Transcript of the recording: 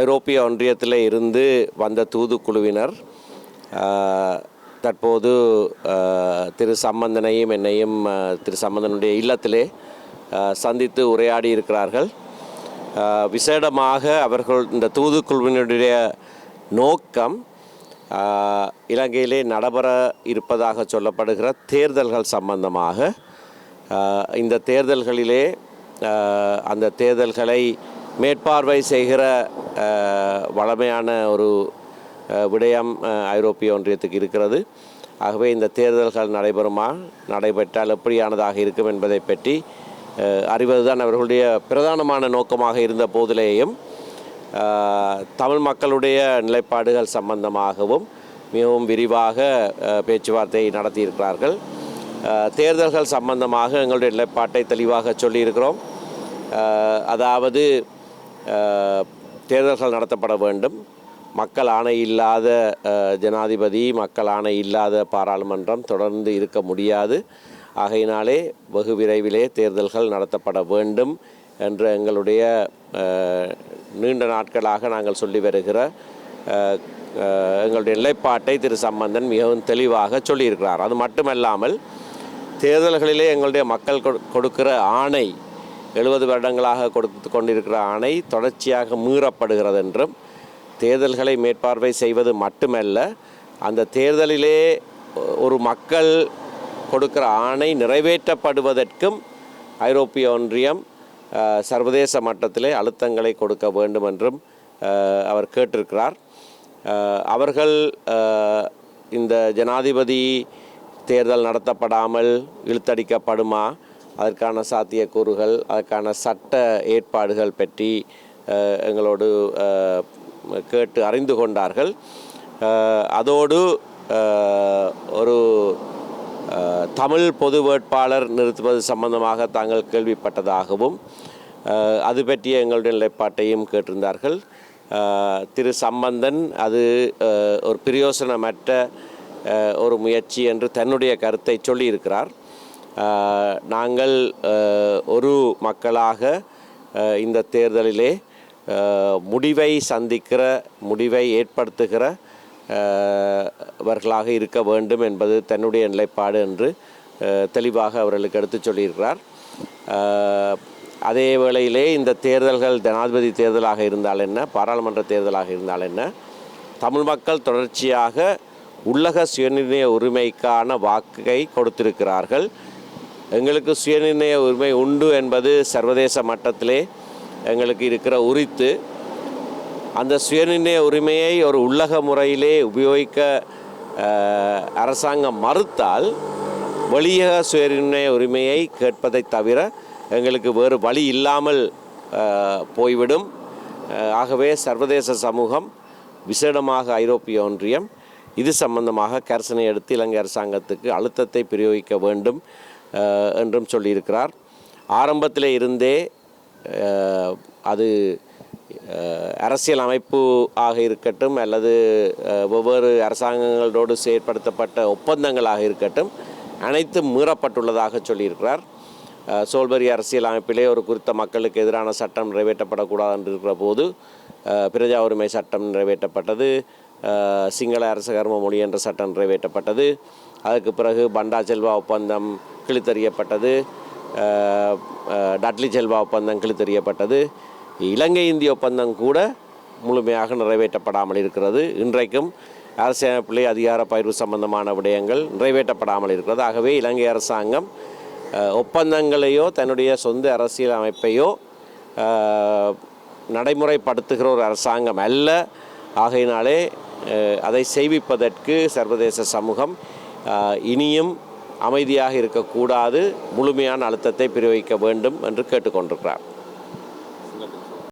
ஐரோப்பிய ஒன்றியத்தில் இருந்து வந்த தூதுக்குழுவினர் தற்போது திரு சம்பந்தனையும் என்னையும் திரு சம்பந்தனுடைய இல்லத்திலே சந்தித்து உரையாடி இருக்கிறார்கள். விசேடமாக அவர்கள் இந்த தூதுக்குழுவினுடைய நோக்கம் இலங்கையிலே நடைபெற இருப்பதாக சொல்லப்படுகிற தேர்தல்கள் சம்பந்தமாக இந்த தேர்தல்களிலே அந்த தேர்தல்களை மேற்பார்வை செய்கிற வளமையான ஒரு விடயம் ஐரோப்பிய ஒன்றியத்துக்கு இருக்கிறது. ஆகவே இந்த தேர்தல்கள் நடைபெறுமா நடைபெற்றால் எப்படியானதாக இருக்கும் என்பதை பற்றி அறிவதுதான் அவர்களுடைய பிரதானமான நோக்கமாக இருந்த போதிலேயும் தமிழ் மக்களுடைய நிலைப்பாடுகள் சம்பந்தமாகவும் மிகவும் விரிவாக பேச்சுவார்த்தை நடத்தியிருக்கிறார்கள். தேர்தல்கள் சம்பந்தமாக எங்களுடைய நிலைப்பாட்டை தெளிவாக சொல்லியிருக்கிறோம். அதாவது தேர்தல்கள் நடத்தப்பட வேண்டும். மக்கள் ஆணை இல்லாத ஜனாதிபதி மக்கள் ஆணை இல்லாத பாராளுமன்றம் தொடர்ந்து இருக்க முடியாது. ஆகையினாலே வெகு விரைவிலே தேர்தல்கள் நடத்தப்பட வேண்டும் என்ற எங்களுடைய நீண்ட நாட்களாக நாங்கள் சொல்லி வருகிற எங்களுடைய நிலைப்பாட்டை திரு சம்பந்தன் மிகவும் தெளிவாக சொல்லியிருக்கிறார். அது மட்டுமல்லாமல் தேர்தல்களிலே எங்களுடைய மக்கள் கொடு- கொடுக்கிற ஆணை எழுபது வருடங்களாக கொடுத்து கொண்டிருக்கிற ஆணை தொடர்ச்சியாக மீறப்படுகிறது என்றும் தேர்தல்களை மேற்பார்வை செய்வது மட்டுமல்ல அந்த தேர்தலிலே ஒரு மக்கள் கொடுக்கிற ஆணை நிறைவேற்றப்படுவதற்கும் ஐரோப்பிய ஒன்றியம் சர்வதேச மட்டத்திலே அழுத்தங்களை கொடுக்க வேண்டும் என்றும் அவர் கேட்டிருக்கிறார். அவர்கள் இந்த ஜனாதிபதி தேர்தல் நடத்தப்படாமல் இழுத்தடிக்கப்படுமா? அதற்கான சாத்தியக்கூறுகள் அதற்கான சட்ட ஏற்பாடுகள் பற்றி எங்களோடு கேட்டு அறிந்து கொண்டார்கள். அதோடு ஒரு தமிழ் பொது வேட்பாளர் நிறுத்துவது சம்பந்தமாக தாங்கள் கேள்விப்பட்டதாகவும் அது பற்றிய எங்களுடைய நிலைப்பாட்டையும் கேட்டிருந்தார்கள். திரு சம்பந்தன் அது ஒரு பிரயோசனமற்ற ஒரு முயற்சி என்று தன்னுடைய கருத்தை சொல்லியிருக்கிறார். நாங்கள் ஒரு மக்களாக இந்த தேர்தலிலே முடிவை சந்திக்கிற முடிவை ஏற்படுத்துகிற வர்களாக இருக்க வேண்டும் என்பது தன்னுடைய நிலைப்பாடு என்று தெளிவாக அவர்களுக்கு எடுத்துச் சொல்லியிருக்கிறார். அதே வேளையிலே இந்த தேர்தல்கள் ஜனாதிபதி தேர்தலாக இருந்தால் என்ன பாராளுமன்ற தேர்தலாக இருந்தால் என்ன தமிழ் மக்கள் தொடர்ச்சியாக உள்ளக சுயநிர்ணய உரிமைக்கான வாக்கை கொடுத்திருக்கிறார்கள். எங்களுக்கு சுயநிர்ணய உரிமை உண்டு என்பது சர்வதேச மட்டத்திலே எங்களுக்கு இருக்கிற உரித்து. அந்த சுயநிர்ணய உரிமையை ஒரு உள்ளக முறையிலே உபயோகிக்க அரசாங்கம் மறுத்தால் வெளியக சுயநிர்ணய உரிமையை கேட்பதை தவிர எங்களுக்கு வேறு வழி இல்லாமல் போய்விடும். ஆகவே சர்வதேச சமூகம் விசேடமாக ஐரோப்பிய ஒன்றியம் இது சம்பந்தமாக கரிசனை எடுத்து இலங்கை அரசாங்கத்துக்கு அழுத்தத்தை பிரயோகிக்க வேண்டும். என்றும் சொல்லியிருக்கிறார். ஆரம்பத்தில் இருந்தே அது அரசியல் அமைப்பு ஆக இருக்கட்டும் அல்லது ஒவ்வொரு அரசாங்கங்களோடு செயற்படுத்தப்பட்ட ஒப்பந்தங்களாக இருக்கட்டும் அனைத்தும் மீறப்பட்டுள்ளதாக சொல்லியிருக்கிறார். சோல்பரி அரசியல் அமைப்பிலே ஒரு குறித்த மக்களுக்கு எதிரான சட்டம் நிறைவேற்றப்படக்கூடாது என்று இருக்கிற போது பிரஜா உரிமை சட்டம் நிறைவேற்றப்பட்டது. சிங்கள அரச கர்ம மொழி என்ற சட்டம் நிறைவேற்றப்பட்டது. அதுக்கு பிறகு பண்டா செல்வா ஒப்பந்தம் கிழித்தறியப்பட்டது. டட்லி செல்வா ஒப்பந்தம் கிழித்தறியப்பட்டது. இலங்கை இந்திய ஒப்பந்தம் கூட முழுமையாக நிறைவேற்றப்படாமல் இருக்கிறது. இன்றைக்கும் அரசியலமைப்பிலே அதிகார பயிர்வு சம்பந்தமான விடயங்கள் நிறைவேற்றப்படாமல் இருக்கிறது. ஆகவே இலங்கை அரசாங்கம் ஒப்பந்தங்களையோ தன்னுடைய சொந்த அரசியல் அமைப்பையோ நடைமுறைப்படுத்துகிற ஒரு அரசாங்கம் அல்ல. ஆகையினாலே அதை செய்விப்பதற்கு சர்வதேச சமூகம் இனியும் அமைதியாக இருக்கக்கூடாது முழுமையான அழுத்தத்தை பிரயோகிக்க வேண்டும் என்று கேட்டுக்கொண்டிருக்கிறார்.